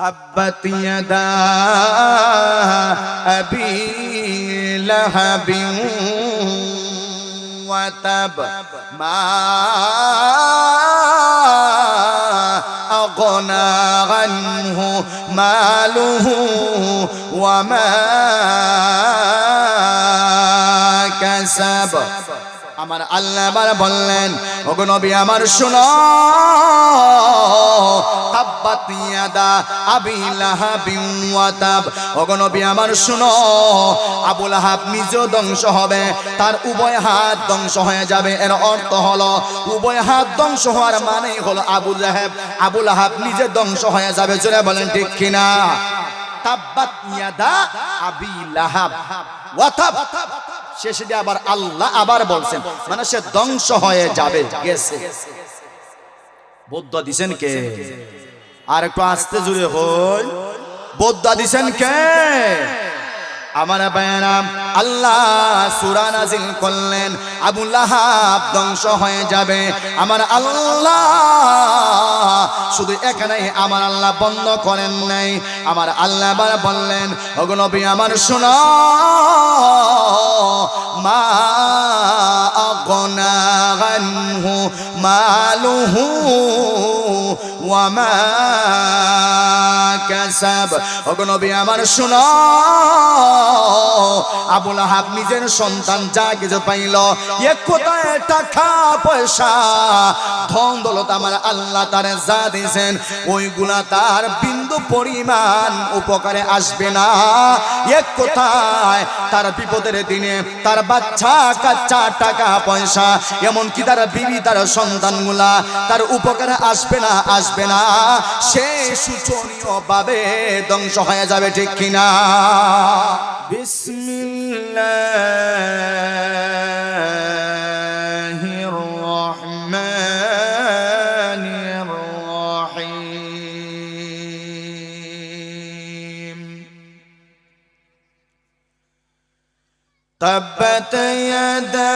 تبت يدا أبي لهب وتب ما أغنى عنه ماله وما كسب. আমার আল্লাহ আবার বললেন, ওগো নবী, আমার শোনো। ধ্বংস হবে, তার উভয় হাত ধ্বংস হয়ে যাবে। এর অর্থ হলো, উভয় হাত ধ্বংস হওয়ার মানেই হলো আবু লাহাব। আবু লাহাব নিজে ধ্বংস হয়ে যাবে, জোরে বলেন ঠিক কিনা? তাব্বাত ইয়াদা আবি লাহাব। ওয়াতাব। শেষে দিয়ে আবার আল্লাহ আবার বলছেন মানে সে ধ্বংস হয়ে যাবে, গেছে। বৌদ্ধ দিছেন কে? আর একটু আস্তে জুড়ে হই। বৌদ্ধ দিছেন কে? আমার বায়নাম আল্লাহ সুরা নাজিল করলেন, আবু লাহাব ধ্বংস হয়ে যাবে। আমার আল্লাহ শুধু এখানেই আমার আল্লাহ বন্ধ করেন নাই। আমার আল্লাহ আবার বললেন অগনবী আমার শোনা, মা আগনা মালুহু ওয়ামা কাসাব। অগনবী আমার শোনো। আবুল আহাব নিজের সন্তান যা কিছু পাইল এক কোথায় টাকা, পয়সা? ধন দৌলত আমার আল্লাহ তারে যা দিয়েছেন, ওইগুলা তার বিন্দু পরিমাণ উপকারে আসবে না। এক কোথায়? তার বিপদের দিনে তার বাচ্চা, কাচ্চা, টাকা, পয়সা, এমনকি তার বিবি, তার সন্তানগুলা তার উপকারে আসবে না, আসবে না সে সুচনীয় ভাবে ধ্বংস হয়ে যাবে ঠিক কিনা বিসমিল্লাহির রহমানির রহিম تبت يدا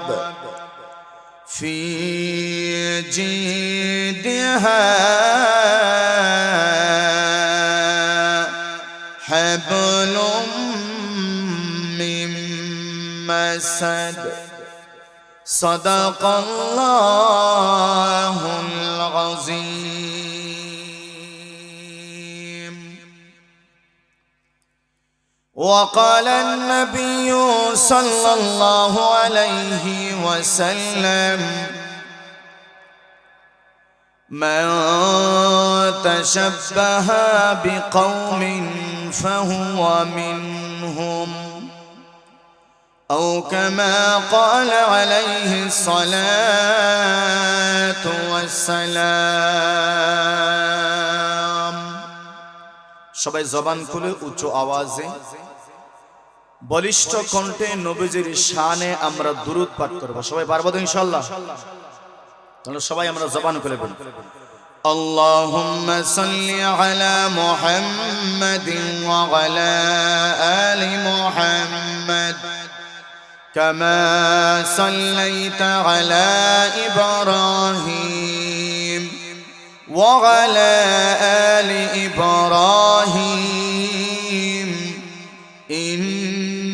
الحطب في جيدها حبل من مسد. صدق الله وقال النبي صلى الله عليه وسلم من تشبه بقوم فهو منهم أو كما قال عليه الصلاة والسلام সবাই জবান খুলে উচ্চ আওয়াজে বলিষ্ঠ কণ্ঠে নবীজির শানে আমরা দুরুদ পাঠ করব সবাই পারবো তো ইনশাআল্লাহ তাহলে সবাই আমরা জবান খুলে বলি اللهم صل على محمد وعلى آل محمد كما صليت على إبراهيم وعلى آل إبراهيم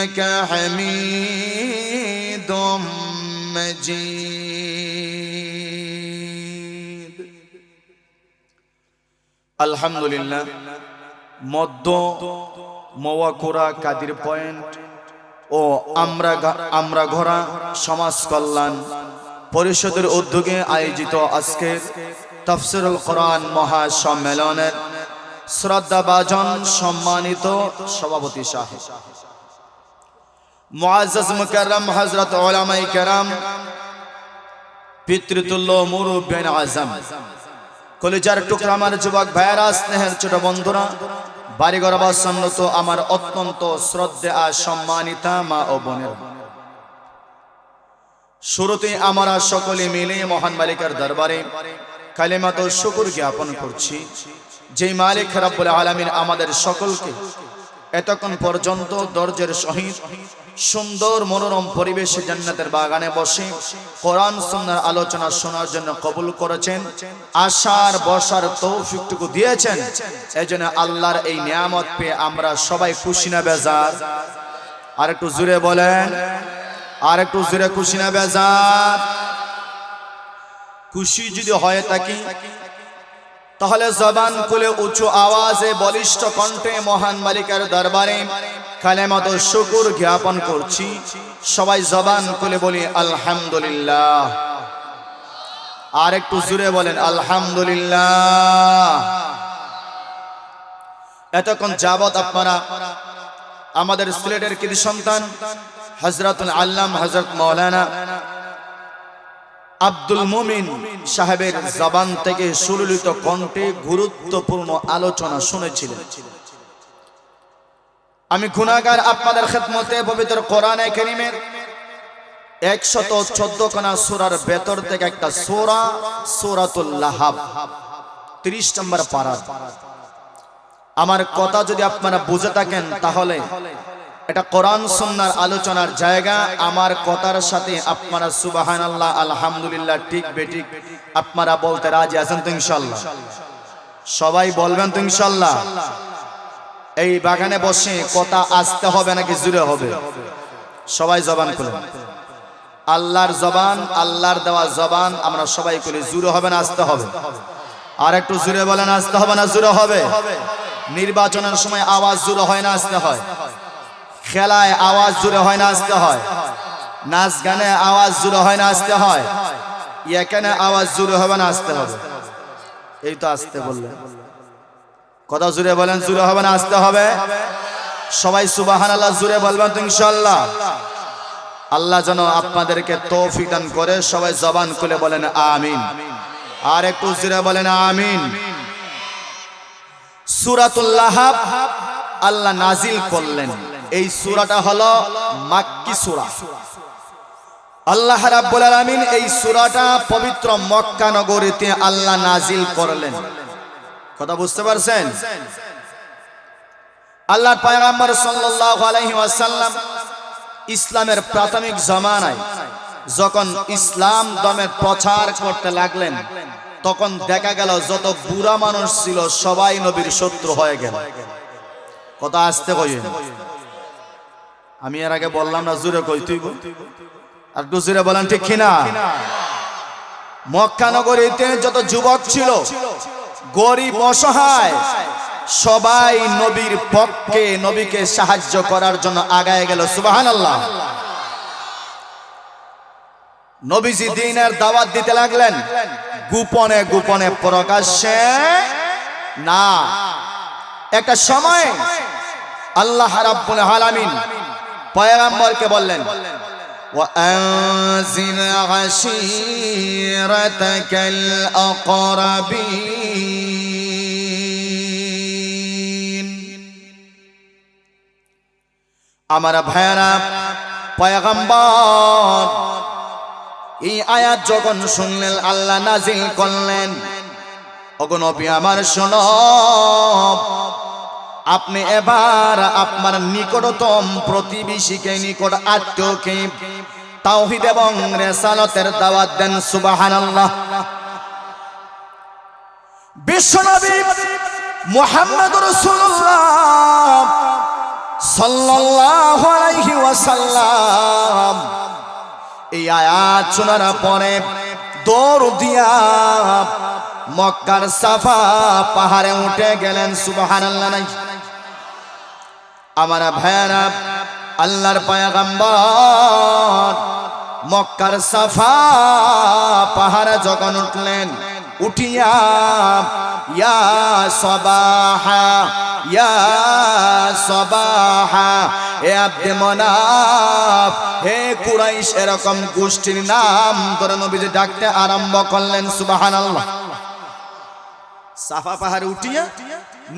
إنك حميد مجيد الحمد لله মধ্য মওয়াকুরা কাদির পয়েন্ট ও আমরা গা- আমরা ঘোরা সমাজ কল্যাণ পরিষদের উদ্যোগে আয়োজিত আজকের তফসিরুল কোরআন মহাসম্মেলনের শ্রদ্ধাভাজন সম্মানিত সভাপতি সাহেব মুআজ্জাজ মুকাররম হযরত উলামায়ে কেরাম, পিতৃতুল্য মুরুব্বিন আজম। কলিজার টুকরা আমার যুবক ভাইয়েরা, স্নেহের ছোট বন্ধুরা, বাড়িঘর অবসন্নত আমার অত্যন্ত শ্রদ্ধে আর সম্মানিতা মা ও বোনের। শুরুতে আমরা সকলে মিলে মহান মালিকের দরবারে কালেমাত শুকুর জ্ঞাপন করছি। যেই মালিক রাব্বুল আলামিন আমাদের সকলকে এতক্ষণ পর্যন্ত দরজের সহিত সুন্দর মনোরম পরিবেশে জান্নাতের বাগানে বসে কোরআন সুন্দর আলোচনা শোনার জন্য কবুল করেছেন, আশার বসার তৌফিকটুকু দিয়েছেন। এই জন্য আল্লাহর এই নিয়ামত পেয়ে আমরা সবাই খুশি না বেজার। আর একটু জুড়ে বলেন, আর একটু জুড়ে খুশি না বেজার। খুশি যদি হয়ে থাকি তাহলে জবান খুলে উঁচু আওয়াজে বলিষ্ঠ কণ্ঠে মহান মালিকের দরবারে কালেমত শুকুর জ্ঞাপন করছি। সবাই জবান খুলে বলি, আলহামদুলিল্লাহ। আর একটু জুড়ে বলেন, আলহামদুলিল্লাহ। এতক্ষণ যাবত আপনারা আমাদের সিলেটের কৃতি সন্তান হজরতুল আল্লাম হজরত মৌলানা আব্দুল মুমিন সাহেবের জবান থেকে সুললিত কণ্ঠে গুরুত্বপূর্ণ আলোচনা শুনেছিলেন। আমি গুণাগার আপনাদের খেদমতে পবিত্র কোরআনে করিমের একশত চোদ্দ খানা সুরার ভেতর থেকে একটা সোরা সোরাতুল্লাহাব ত্রিশ নম্বর পারা আমার কথা যদি আপনারা বুঝে থাকেন তাহলে এটা কোরআন সুন্নার আলোচনার জায়গা। আমার কথার সাথে আপনারা সুবাহান আল্লাহ আলহামদুলিল্লাহ, ঠিক বেঠিক আপনারা বলতে রাজি আছেন তো ইনশাল্লাহ? সবাই বলবেন তো ইনশাল্লাহ? এই বাগানে বসে কথা আসতে হবে নাকি জুড়ে হবে? সবাই জবান খুলে। আল্লাহর জবান, আল্লাহর দেওয়া জবান, আমরা সবাই করি জুড়ে হবে না, আসতে হবে? আর একটু জুড়ে বলেন, আসতে হবে না, জুড়ে হবে? নির্বাচনের সময় আওয়াজ জুড়ে হয় না, আসতে হয়? খেলায় আওয়াজ জুড়ে হয় না, আসতে হয়। নাচ গানে আওয়াজ জুড়ে হয় না, আসতে হয়। এখানে আওয়াজ জুড়ে হবে না, আসতে হবে। এই তো আসতে বললেন কথা জুড়ে বলেন, জুড়ে হবে না, আসতে হবে। সবাই সুবাহান আল্লাহ জুড়ে বলবেন ইনশাল্লাহ আল্লাহ যেন আপনাদেরকে তৌফিক দান করে, সবাই জবান খুলে বলেন আমিন। আর একটু জুড়ে বলেন আমিন। সুরাতুল্লাহ আল্লাহ নাজিল করলেন। এই সুরাটা হলো মাক্কি সূরা। আল্লাহ রাব্বুল আলামিন এই সূরাটা পবিত্র মক্কা নগরীতে আল্লাহ নাজিল করলেন। কথা বুঝতে পারছেন? আল্লাহর পয়গম্বর সাল্লাল্লাহু আলাইহি ওয়াসাল্লাম ইসলামের প্রাথমিক জামানায় যখন ইসলাম দমের প্রচার করতে লাগলেন, তখন দেখা গেল যত বুড়া মানুষ ছিল সবাই নবীর শত্রু হয়ে গেল। কথা আসতে কইন আমি এর আগে বললাম না, জুড়ে কই তুই আর একটু জুড়ে বলেন, ঠিক কিনা? মক্কা নগরীতে যত যুবক ছিল, গরিব, অসহায়, সবাই নবীর পক্ষে নবীকে সাহায্য করার জন্য আগায় গেল সুবাহান আল্লাহ নবীজি দিনের দাওয়াত দিতে লাগলেন, গোপনে গোপনে প্রকাশ্যে না। একটা সময় আল্লাহ রাব্বুল আলামিন পয়গম্বরকে বললেন وأنزل عشيرتك الأقربين আমার ভাইয়ারা পয়গম্বর এই আয়াত যখন শুনলেন আল্লাহ নাজিল করলেন অগনবী আমার শোনো আপনি এবার আপনার নিকটতম প্রতিবেশীকে নিকট আত্মীয়কে তাওহিদ এবং রেসালতের দাওয়াত দেন, সুবহানাল্লাহ। বিশ্বনবী মুহাম্মদ রাসূলুল্লাহ সাল্লাল্লাহু আলাইহি সাল্লাম এই আয়াত শোনার পরে দৌড় দিয়া মক্কার সাফা পাহাড়ে উঠে গেলেন, সুবহানাল্লাহ। নাই আমার ভাইয়ারা, আল্লাহর পায়াগাম্বর মক্কার সাফা পাহারা যখন উঠলেন, উঠিয়া, ইয়া সবাহা ইয়া সবাহা হে আব্দে মনাফ, হে কুরাইশ, এরকম গোষ্ঠীর নাম ধরে নবীজি ডাকতে আরম্ভ করলেন, সুবহানাল্লাহ। সাফা পাহাড়ে উঠিয়া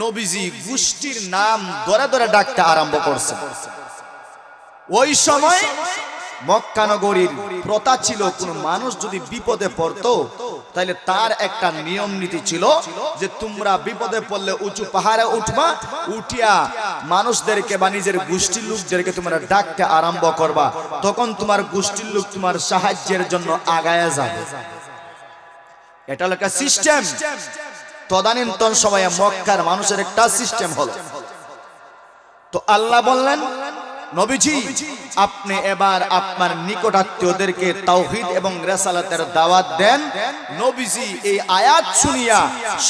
নবীজি গোষ্ঠীর নাম ধরে ধরে ডাকতে আরম্ভ করছে। ওই সময় মক্কানগরীর প্রথা ছিল, কোন মানুষ যদি বিপদে পড়তো তাহলে তার একটা নিয়ম নীতি ছিল যে তোমরা বিপদে পড়লে উঁচু পাহাড়ে উঠবা, উঠিয়া মানুষদেরকে বা নিজের গোষ্ঠীর লোকদেরকে তোমরা ডাকতে আরম্ভ করবা। তখন তোমার গোষ্ঠীর লোক তোমার সাহায্যের জন্য আগায় যাবে। এটা হলো একটা সিস্টেম তদানীন্তন সময়ে মক্কার মানুষের একটা সিস্টেম হলো। তো আল্লাহ বললেন নবীজি, আপনি এবার আপনার নিকটাত্মীয়দেরকে তাওহিদ এবং রেসালাতের দাওয়াত দেন। নবীজি এই আয়াত শুনিয়া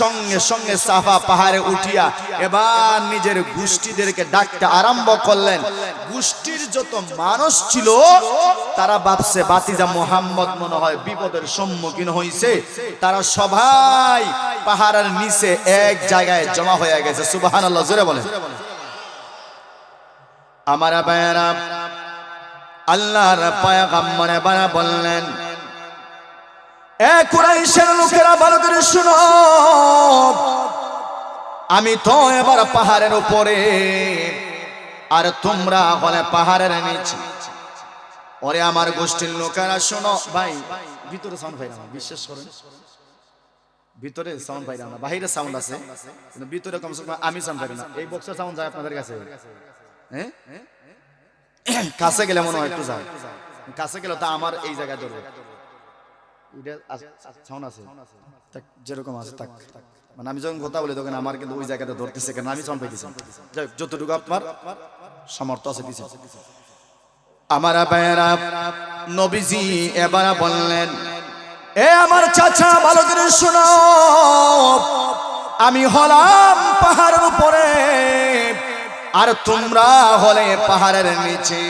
সঙ্গে সঙ্গে সাফা পাহাড়ে উঠিয়া এবার নিজের গোষ্ঠীদেরকে ডাকতে আরম্ভ করলেন। গোষ্ঠীর যত মানুষ ছিল, তারা ভাবছে, বাতিজা মোহাম্মদ মনে হয় বিপদের সম্মুখীন হয়েছে তারা সবাই পাহাড়ের নিচে এক জায়গায় জমা হয়ে গেছে। সুবাহান আল্লাহ জোরে বলেন। আমার বায়রা আল্লাহর পায়গাম্বর এবার বললেন, এ কুরাইশের লোকেরা ভালো করে শুনো। আমি তো এবার পাহাড়ের উপরে, আর তোমরা হলে পাহাড়ের নিচে। ওরে আমার গোষ্ঠীর লোকেরা শোনো। ভাই, ভিতরে সাউন্ড ভাই না বিশ্বাস করেন। ভিতরে সাউন্ড পাই না বাহিরে সাউন্ড আছে, কিন্তু ভিতরে কমসে কম আমি সাউন্ড পাই না। এই বক্সের সাউন্ড যায় আপনাদের কাছে। কাছে গেলে মনে হয় একটু যায় কাছে গেলে তো আমার এই জায়গায় ধরবে। যেরকম আছে মানে আমি যখন কথা বলি তখন আমার কিন্তু ওই জায়গাতে ধরতেছে কেন? আমি পাইতেছি। যাই যতটুকু আপনার সামর্থ্য আছে দিছে। আমার নবীজি এবার বললেন, এ আমার চাচা ভালো করে শোনো আমি হলাম পাহাড়ের উপরে। আর তোমরা হলে পাহাড়ের নিচে।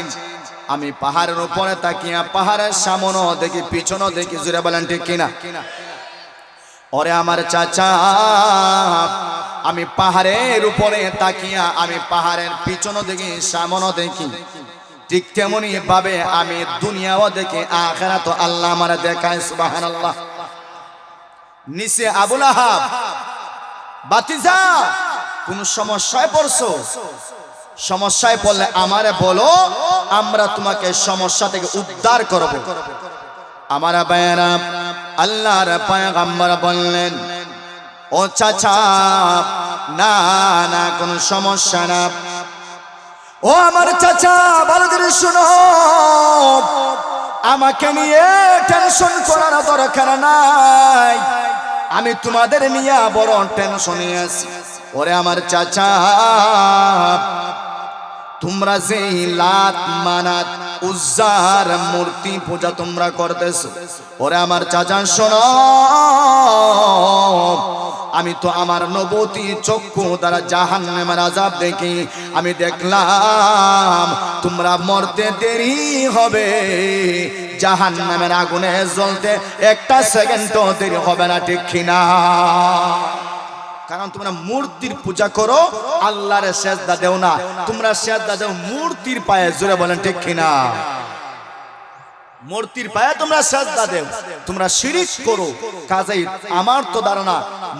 আমি পাহাড়ের উপরে তাকিয়া পাহাড়ের সামনে দেখি, পিছনে দেখি জুড়ে বলেন ঠিক কিনা? ওরে আমার চাচা, আমি পাহাড়ের উপরে তাকিয়া, আমি পাহাড়ের পিছনে দেখি, সামনে দেখি। ঠিক তেমনি ভাবে আমি দুনিয়াও দেখি আখেরা তো আল্লাহ আমার দেখায় সুবাহান আল্লাহ নিচে আবুল আহাব, বাতিজা কোন সমস্যায় পড়ছো? সমস্যায় পড়লে আমারে বলো, আমরা তোমাকে সমস্যা থেকে উদ্ধার করব। আমার বায়রা আল্লাহর পায়গাম্বর বললেন, ও চাচা, না না, কোনো সমস্যা না। ও আমার চাচা, ভালো করে শুনো। আমাকে নিয়ে টেনশন করার দরকার নাই। আমি তোমাদের নিয়ে বড় টেনশনে আছি। ওরে আমার চাচা, তোমরা যে লাত মানাত উজ্জার মূর্তি পূজা তোমরা করতেছো। ওরে আমার চাচা, শোনো, আমি তো আমার নবতী চক্ষু দ্বারা জাহান নামের আজাব দেখি। আমি দেখলাম তোমরা মরতে দেরি হবে। জাহান নামের আগুনে জ্বলতে একটা সেকেন্ডও দেরি হবে না, ঠিক কিনা? কারণ তোমরা মূর্তির পূজা করো, আল্লাহরে সেজদা দেও না। তোমরা সেজদা দেও মূর্তির পায়ে, জোরে বলেন ঠিক কিনা? মূর্তির পায়ে তোমরা সাজদা দেও। তোমরা শিরিক করো। কাজেই আমার তো ধারণা,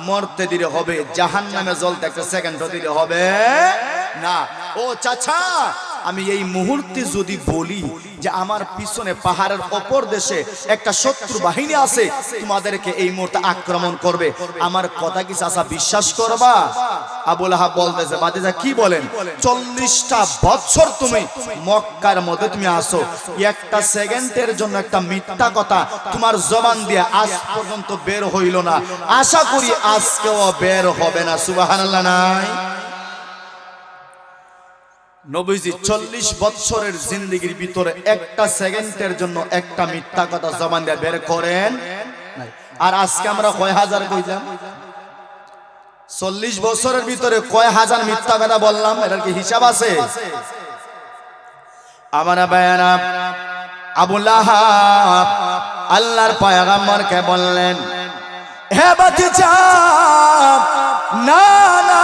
মরতে দিলে হবে জাহান নামে জ্বলতে একটা সেকেন্ড দিলে হবে না। ও চাচা আমি এই মুহূর্তে যদি বলি যে আমার পিছনে পাহাড়ের অপর দেশে একটা শত্রু বাহিনী আছে, তোমাদেরকে এই মুহূর্তে আক্রমণ করবে। আমার কথা কি চাচা বিশ্বাস করবা? আবুল আহাব বলতেছে বাদিজা, কি বলেন? চল্লিশটা বছর তুমি মক্কার মধ্যে তুমি আসো একটা সেকেন্ডের জন্য একটা মিথ্যা কথা তোমার জবান দিয়ে আজ পর্যন্ত বের হইল না। আশা করি আজকেও বের হবে না সুবাহান নাই? নবীজি চল্লিশ বছরের জিন্দগির ভিতরে একটা সেকেন্ডের জন্য একটা মিথ্যা কথা দিয়ে বের করেন আর আজকে আমরা কয় হাজার চল্লিশ বছরের ভিতরে কয় হাজার মিথ্যা কথা বললাম? এটার কি হিসাব আছে? আমার আবুল্লাহ আল্লাহর পয়গাম্বরকে বললেন, হে বাতিজা না না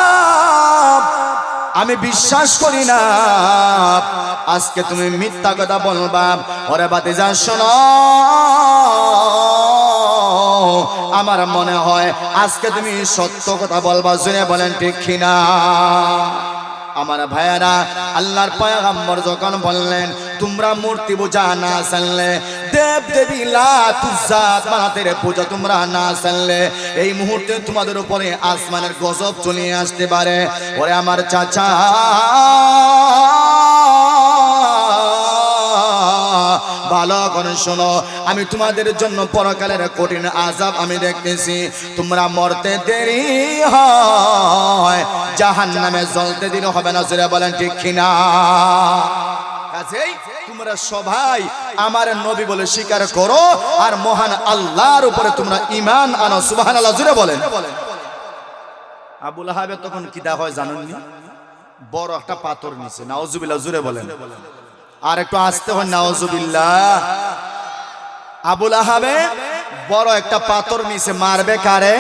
আমি বিশ্বাস করি না। আজকে তুমি মিথ্যা কথা বলবা। ওরে বাতিজা শোনো। আমার মনে হয় আজকে তুমি সত্য কথা বলবা। জুনে বলেন ঠিক কিনা? আমার ভাইয়ারা, আল্লাহর পয়গাম্বর যখন বললেন, তোমরা মূর্তি পূজা না চললে দেব দেবী মানাতের পূজা তোমরা না চললে এই মুহূর্তে তোমাদের উপরে আসমানের গজব চলে আসতে পারে। ওরে আমার চাচা। ভালো করে শোনো। আমি তোমাদের জন্য পরকালের কঠিন আজাব আমি দেখতেছি। তোমরা মরতে দেরি হয়। জাহান নামে জ্বলতে দিন হবে না, জোরে বলেন ঠিক কিনা? তোমরা সবাই আমার নবী বলে স্বীকার করো আর মহান আল্লাহর উপরে তোমরা ইমান আনো সুবাহান আল্লাহ জুড়ে বলেন। আবুল আহাবে তখন কি দেওয়া হয় জানেননি? বড় একটা পাথর নিছে নাওজুবিল্লাহ জুড়ে বলেন। আর একটু আসতে হয় নাওজুবিল্লাহ আবুল আহাবে বড় একটা পাথর নিছে মারবে কারে?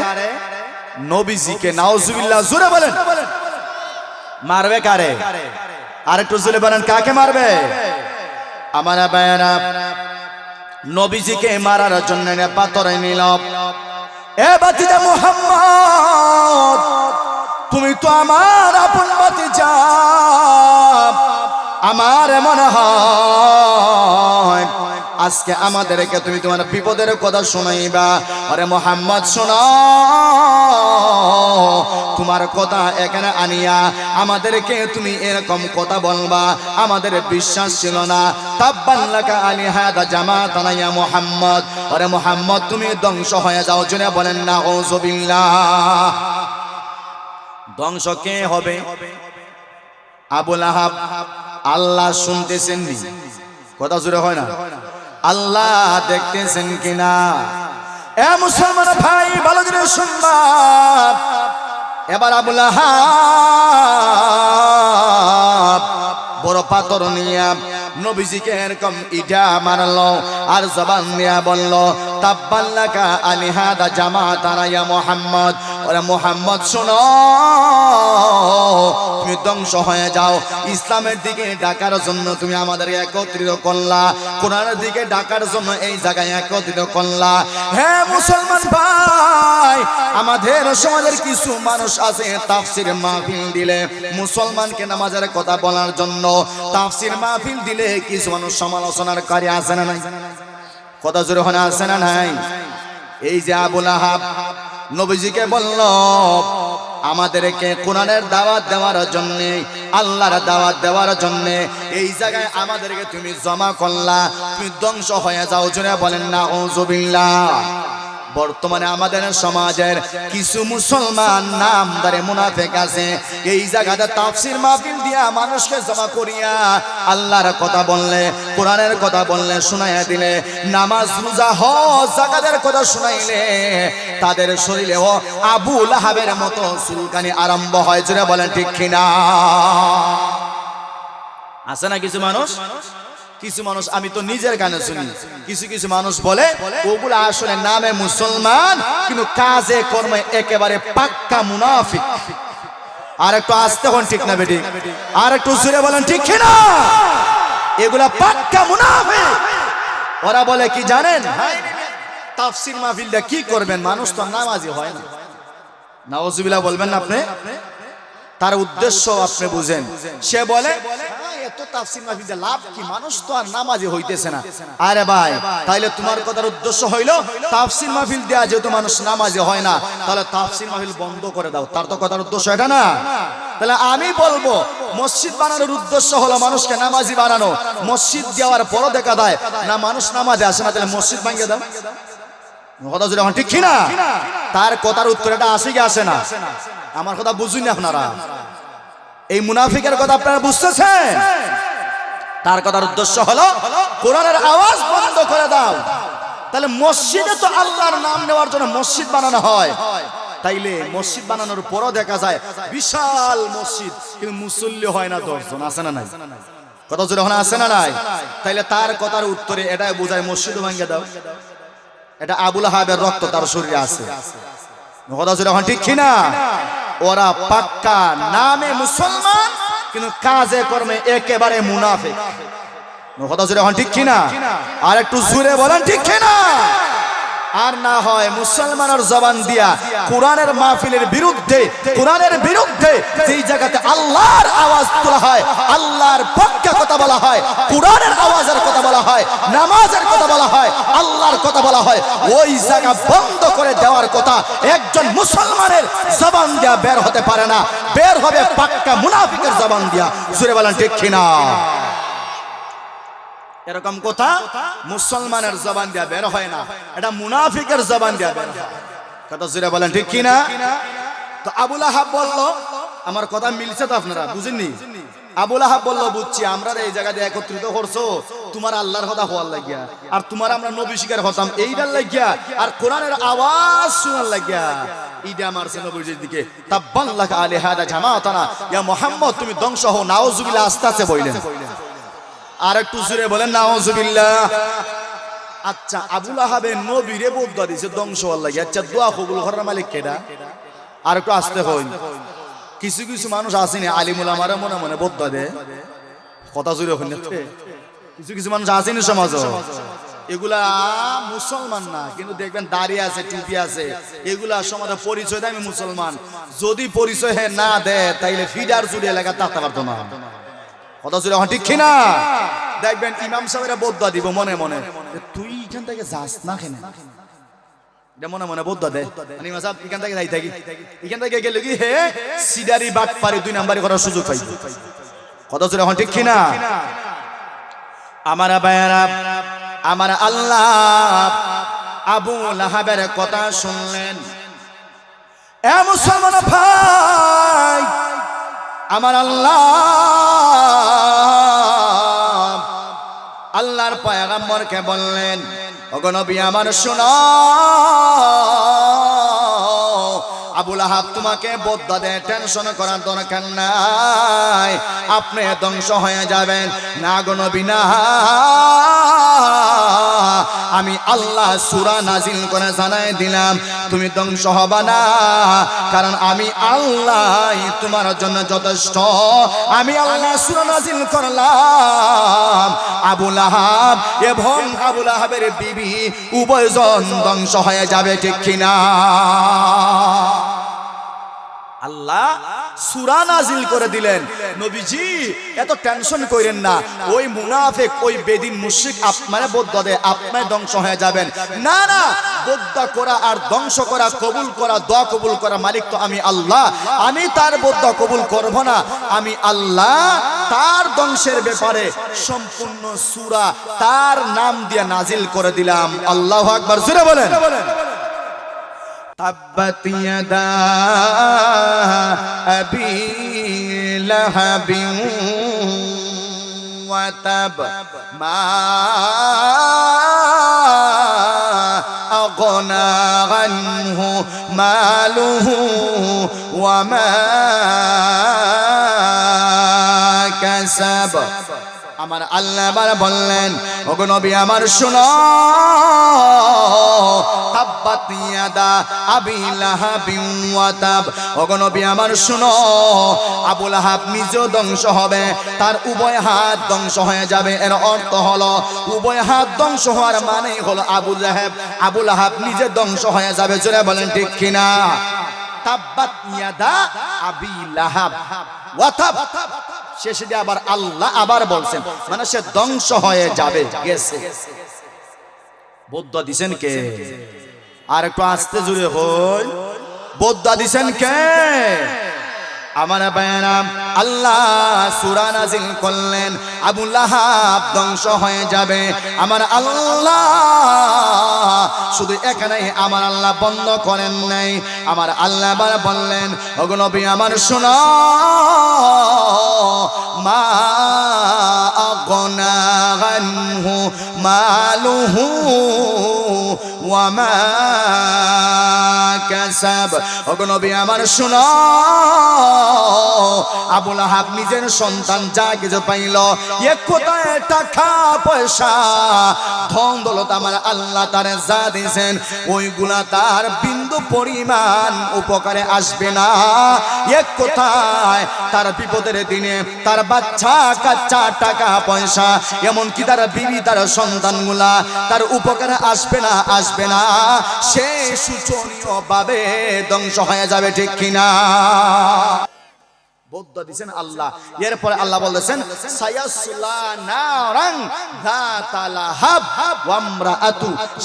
নবীজিকে নাওজুবিল্লাহ জুড়ে বলেন। মারবে কারে? আর একটু জুড়ে বলেন, কাকে মারবে? আমার বায়না নবীজিকে মারার জন্য পাথরে নিল এ বাতিজা মোহাম্মদ, তুমি তো আমার আপন বাতিজা আমার মনে হয়। আজকে আমাদেরকে তুমি তোমার বিপদের কথা শোনাইবা। আরে মোহাম্মদ, শোনা। তোমার কথা এখানে আনিয়া আমাদেরকে তুমি এরকম কথা বলবা। আমাদের বিশ্বাস ছিল না। তাব্বাল্লাকা আলী হাদা জামাত আনাইয়া মোহাম্মদ। আরে মোহাম্মদ, তুমি ধ্বংস হয়ে যাও। জন্য বলেন না ওজবিল্লাহ ধ্বংস কে হবে? আবুল আহাব। আল্লাহ শুনতেছেন নি? কথা জুড়ে হয় না? আল্লাহ দেখতেছেন কিনা? এ মুসলমান ভাই, ভালো করে শুনবা। এবার আবুল বড় পাথর নিয়া নবীজিকে এরকম ইটা মারলো আর জবান দিয়া বলল, তাব্বাল্লাকা আলিহাদা জামাত আনাইয়া মোহাম্মদ। ওরে মোহাম্মদ, শোনো, তুমি ধ্বংস হয়ে যাও। ইসলামের দিকে ডাকার জন্য তুমি একত্রিত করলা। কোরআনের দিকে ডাকার জন্য এই জায়গায় একত্রিত করলা। হে মুসলমান ভাই, আমাদের সমাজের কিছু মানুষ আছে তাফসির মাহফিল দিলে। মুসলমানকে নামাজের কথা বলার জন্য তাফসির মাহফিল দিলে কিছু মানুষ সমালোচনার কারি আছে না নাই? কথা জোরে হনে আছে না নাই? এই যে আবুল আহাব, নবীজিকে বলল, আমাদেরকে কোরআনের দাওয়াত দেওয়ার জন্য, আল্লাহর দাওয়াত দেওয়ার জন্য এই জায়গায় আমাদেরকে তুমি জমা করলা, তুমি ধ্বংস হয়ে যাও জুড়ে বলেন না ও বর্তমানে আমাদের সমাজের কিছু মুসলমান নামদারে মুনাফেক আছে। এই জায়গাতে তাফসির মাহফিল দিয়া মানুষকে জমা করিয়া আল্লাহর কথা বললে, কোরআনের কথা বললে, শুনাইয়া দিলে, নামাজ রোজা, হজ, জাকাতের কথা শুনাইলে তাদের শরীরে ও আবু লাহাবের মতো চুলকানি আরম্ভ হয়। জুড়ে বলেন ঠিক কিনা? আছে না কিছু মানুষ? কিছু মানুষ আমি তো নিজের গানে শুনি। কিছু কিছু মানুষ বলে ওগুলো আসলে নামে মুসলমান কিন্তু কাজে কর্মে একেবারে পাক্কা মুনাফিক। আর একটু আসতে হন ঠিক না বেটি? আর একটু জুড়ে বলেন ঠিক না? এগুলা পাক্কা মুনাফিক। ওরা বলে কি জানেন? তাফসির মাহফিলটা কি করবেন? মানুষ তো নামাজি হয় না। নাওজুবিল্লাহ বলবেন না আপনি? তার উদ্দেশ্য আপনি বুঝেন। সে বলে "হ্যাঁ, না। না না। আমি বলব, মসজিদ বানানোর উদ্দেশ্য হলো মানুষকে নামাজি বানানো। মসজিদ দেওয়ার পর দেখা দেয় না মানুষ নামাজে আসে না, তাহলে মসজিদ ভাঙিয়ে দাও। কথা এখন ঠিক কিনা তার কথার উত্তর এটা আসে কি আসে না? আমার কথা বুঝুন আপনারা। এই মুনাফিকের কথা আপনারা বুঝতেছেন? তার কথার উদ্দেশ্য হলো, কোরআনের আওয়াজ বন্ধ করে দাও। তাহলে মসজিদে তো আল্লাহর নাম নেওয়ার জন্য মসজিদ বানানো হয়। তাইলে মসজিদ বানানোর পরও দেখা যায়, বিশাল মসজিদ, কিন্তু মুসল্লি হয় না দশজন, আছে না নাই? কত জোরে ওখানে আছে না নাই? তাইলে তার কথার উত্তরে এটাই বোঝায়, মসজিদ ভাঙ্গে দাও। এটা আবুল হাবের রক্ত তার শরীরে আছে। কথা জোরে এখন ঠিক কিনা? ওরা পাক্কা নামে মুসলমান, কিন্তু কাজে কর্মে একেবারে মুনাফে কথা জোরে এখন ঠিক কিনা? আর একটু জুড়ে বলেন ঠিক কিনা? আর না হয় মুসলমানের জবান দিয়া কোরআনের মাহফিলের বিরুদ্ধে, কোরআনের বিরুদ্ধে যেই জায়গাতে আল্লাহর আওয়াজ তোলা হয়, আল্লাহর পক্ষে কথা বলা হয়, কোরআনের আওয়াজের কথা বলা হয়, নামাজের কথা বলা হয়, আল্লাহর কথা বলা হয়, ওই জায়গা বন্ধ করে দেওয়ার কথা একজন মুসলমানের জবান দিয়া বের হতে পারে না। বের হবে পাক্কা মুনাফিকের জবান দিয়া। সুরে বলেন ঠিক কিনা? এরকম কথা মুসলমানের জবান দিয়া বের হয় না। এটা মুনাফিকের জবান দিয়া বের হয়। কথা জুড়ে বলেন, ঠিক কিনা? তো আবুল আহাব বলল, আমার কথা মিলছে তো আপনারা, বুঝেননি? আবুল আহাব বলল, বুঝছি, আমরা এই জায়গাতে একত্রিত করছ তোমার আল্লাহর কথা হওয়ার লাগিয়া। আর তোমার আমরা নবী শিকার হতাম, এইটার লাগিয়া। আর কোরআনের আওয়াজ শোনার লাগিয়া। ইডা মারছে নবীজির দিকে, তাব্বাল্লাকা আলি হাদা জামাতানা। ইয়া মুহাম্মদ, তুমি ধ্বংস হও, নাউজুবিল্লাহ, আস্তে আস্তে বইলেন। আর একটু জুড়ে বলেন, নাউজুবিল্লাহ। আচ্ছা আবুল আহাবে নবীরে বদুয়া দিছে ধ্বংস লাগে। আচ্ছা দোয়া কবুল করার মালিক কেডা আর একটু আসতে হই কিছু কিছু মানুষ আসেনি, আলিমুল আমারে মনে মনে বদুয়া দে কথা জুড়ে হইনি কিছু কিছু মানুষ আসেনি সমাজ। এগুলা মুসলমান না, কিন্তু দেখবেন দাঁড়িয়ে আছে, টুপি আছে। এগুলা সমাজে পরিচয় দেয় আমি মুসলমান। যদি পরিচয় না দেয়, তাইলে ফিডার জুড়ে এলাকা থাকতে পারতো না। কথা ছিল ঠিক কিনা? দেখবেন ইমাম সাহেবের বদা দিব, মনে মনে। তুই এখান থেকে যাস না কেন? মনে সাহেব, এখান থেকে যাই থাকি। এখান থেকে গেলে কি হে? দুই সুযোগ কথা আবু কথা শুনলেন। এ মুসলমান ভাই আমার আল্লাহ। আল্লাহর পয়গাম্বরকে বললেন অগনবী আমার শোনা। আবুল আহাব, তোমাকে বদ্ধ দে টেনশন করার দরকার নাই। আপনি ধ্বংস হয়ে যাবেন। না গনবী না। আমি আল্লাহ সুরা নাজিল করে জানাই দিলাম, তুমি ধ্বংস হবা না, কারণ আমি আল্লাহ তোমার জন্য যথেষ্ট। আমি আল্লাহ সুরা নাজিল করলাম আবুল আহাব এবং আবুল আহাবের বিবি উভয়জন ধ্বংস হয়ে যাবে ঠিক কিনা? আল্লাহ সুরা নাজিল করে দিলেন। নবীজি, এত টেনশন করেন না। ওই মুনাফিক, ওই বেদিন মুশরিক আপনারে বদ্দা দেয় আপনার ধ্বংস হয়ে যাবেন। না না বদ্দা করা আর ধ্বংস করা, কবুল করা, দোয়া কবুল করা মালিক তো আমি আল্লাহ। আমি তার বদ্দা কবুল করব না। আমি আল্লাহ তার ধ্বংসের ব্যাপারে সম্পূর্ণ সুরা তার নাম দিয়ে নাজিল করে দিলাম। আল্লাহ আকবার। জুড়ে বলেন। تبت يدا أبي لهب وتب. ما أغنى عنه ماله وما كسب. আমার আল্লাহ আবার বললেন, ওগো নবী, আমার শুনো। আবি লাহাব ধ্বংস হবে, তার উভয় হাত ধ্বংস হয়ে যাবে। এর অর্থ হলো, উভয় হাত ধ্বংস হওয়ার মানে হলো আবু লাহাব। আবু লাহাব নিজে ধ্বংস হয়ে যাবে, জোরে বলেন ঠিক কিনা? তাব্বাত ইয়াদা আবি লাহাব। ওয়াতাব। শেষে দিয়ে আবার আল্লাহ আবার বলছেন মানে সে ধ্বংস হয়ে যাবে, গেছে। বৌদ্ধ দিছেন কে? আর একটু আস্তে জুড়ে হই। বৌদ্ধ দিছেন কে? আমার বায়না আল্লাহ সুরা নাজিল করলেন। আবু লাহাব ধ্বংস হয়ে যাবে। আমার আল্লাহ শুধু এখানে আমার আল্লাহ বন্ধ করেন নাই। আমার আল্লাহ আবার বললেন অগনবী আমার শোনা, মা আনহু মালুহু ওয়া কাসাব। অগনবী আমার শোনা। আবুল আহাব নিজের সন্তান যা কিছু পাইল এক কোথায় টাকা পয়সা ধন দৌলত আমার আল্লাহ তারে যা দিয়েছেন, ওইগুলা তার বিন্দু পরিমাণ উপকারে আসবে না। এক কোথায়? তার বিপদের দিনে তার বাচ্চা কাচ্চা টাকা পয়সা, এমনকি তার বিবি, তার সন্তানগুলা তার উপকারে আসবে না, আসবে না, সে শোচনীয় ভাবে ধ্বংস হয়ে যাবে, ঠিক কিনা? বৌদ্ধ দিছেন আল্লাহ, এরপরে আল্লাহ বলেছেন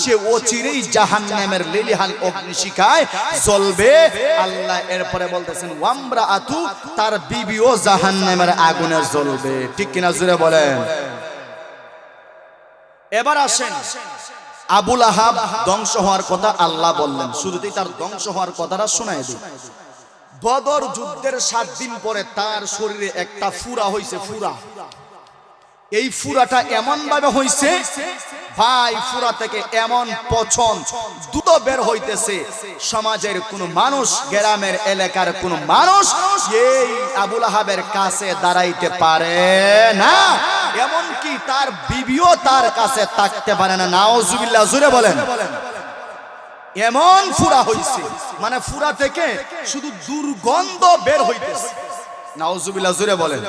সে অচিরেই জাহান্নামের লিলিহান অগ্নিশিখায় জ্বলবে। আল্লাহ এরপরে বলতেছেন ওয়ামরাআতু তার বিবিও জাহান্নামের আগুনে জ্বলবে। ঠিক কিনা জুড়ে বলেন? এবার আসেন আবুল আহাব ধ্বংস হওয়ার কথা আল্লাহ বললেন। শুরুতেই তার ধ্বংস হওয়ার কথাটা শোনায় দিই। বদর যুদ্ধের সাত দিন পরে তার শরীরে একটা ফুরা হইছে, ফুরা। এই ফুরাটা এমন ভাবে হইছে, ভাই, ফুরা থেকে এমন পছন দ্রুত বের হইতেছে সমাজের কোন মানুষ, গ্রামের এলাকার কোন মানুষ, এই আবুল আহাবের কাছে দাঁড়াইতে পারে না। এমনকি তার বিবিও তার কাছে থাকতে পারে না। নাওজুবিল্লাহ জুড়ে বলেন। এমন ফুরা হইছে। মানে ফুরা থেকে শুধু দুর্গন্ধ বের হইতেছে। নাউজুবিল্লাহ জুড়ে বলেন।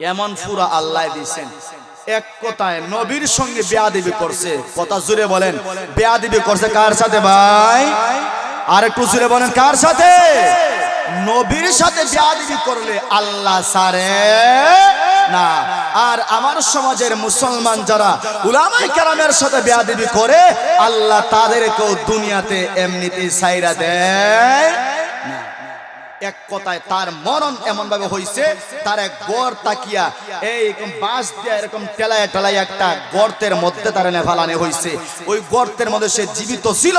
এমন ফুরা আল্লাহ দিছেন এক কথায় নবীর সঙ্গে বেয়া বেয়াদিবি করছে। কথা জুড়ে বলেন। বেয়া বেয়াদিবি করছে কার সাথে ভাই? আর একটু জুড়ে বলেন, কার সাথে? নবীর সাথে বেয়াদিবি করলে আল্লাহ সারে। না। আর আমার সমাজের মুসলমান যারা উলামাই কেরামের সাথে বেয়াদিবি করে, আল্লাহ তাদেরকেও দুনিয়াতে এমনিতেই সাইরা দেয়। এক কথায় তার মরণ এমন ভাবে হইছে, তার এক গড় তাকিয়া এইরকম বাঁশ দিয়ে এরকম টেলায় টেলায় একটা গর্তের মধ্যে তার এনে নেফালানে হইছে। ওই গর্তের মধ্যে সে জীবিত ছিল,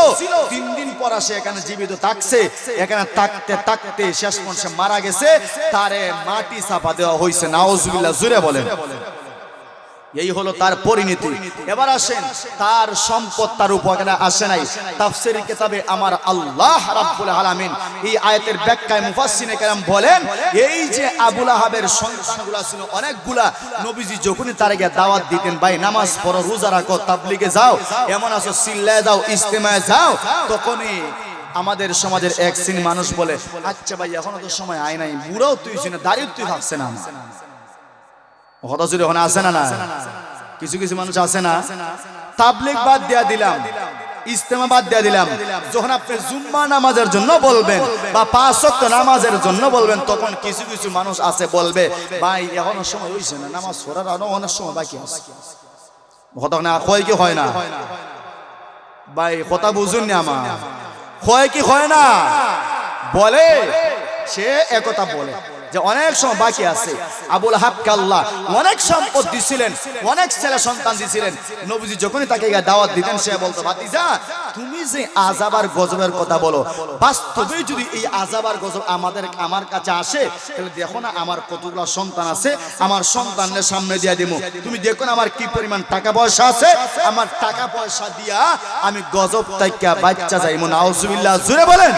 তিন দিন পর সে এখানে জীবিত থাকছে। এখানে থাকতে থাকতে শেষ পর্যন্ত মারা গেছে, তারে মাটি চাপা দেওয়া হইছে। নাওজুবিল্লাহ জুড়ে বলেন। এই হলো তার পরিণতি। এবার আসেন তার সম্পদ তার উপকারে আসে নাই? তাফসিরি কিতাবে আমার আল্লাহ রাব্বুল আলামিন এই আয়াতের ব্যাখ্যায় মুফাসসিনে কেরাম বলেন এই যে আবুল আহাবের সন্তানগুলা ছিল অনেকগুলা নবীজি যখনই তার গিয়ে দাওয়াত দিতেন ভাই নামাজ পড়ো রোজা রাখো তাবলিগে যাও এমন আছো সিল্লায় যাও ইস্তেমায় যাও তখনই আমাদের সমাজের এক শ্রেণি মানুষ বলে আচ্ছা ভাই এখনও তো সময় আয় নাই বুড়াও তুই না দাঁড়িয়ে তুই ভাবছে না। হতাশুরি ওখানে আছে না না? কিছু কিছু মানুষ আছে না। তাবলিক বাদ দিয়া দিলাম। ইস্তেমা বাদ দিয়া দিলাম। যখন আপনি জুম্মা নামাজের জন্য বলবেন বা পাঁচ নামাজের জন্য বলবেন, তখন কিছু কিছু মানুষ আছে বলবে, ভাই, এখনও সময় হইছে না, নামাজ পড়ার আরও অনেক সময় বাকি আছে। কথা না, হয় কি হয় না? ভাই, কথা বুঝুন না আমার। হয় কি হয় না? বলে, সে একথা বলে। যে অনেক সময় বাকি আছে। আবুল হাবকে আল্লাহ অনেক সম্পদ দিছিলেন, অনেক ছেলে সন্তান দিছিলেন। নবীজি যখনই তাকে দাওয়াত দিতেন, সে বলতো, ভাতিজা, তুমি যে আজাব আর গজবের কথা বলো, বাস্তবে যদি এই আজাব আর গজব আমাদের, আমার কাছে আসে, তাহলে দেখো না আমার কতগুলো সন্তান আছে, আমার সন্তানের সামনে দিয়ে দিব তুমি দেখো না আমার কি পরিমাণ টাকা পয়সা আছে, আমার টাকা পয়সা দিয়া আমি গজব তাইকা বাচ্চা যাইমু। নাউজুবিল্লাহ জুড়ে বলেন।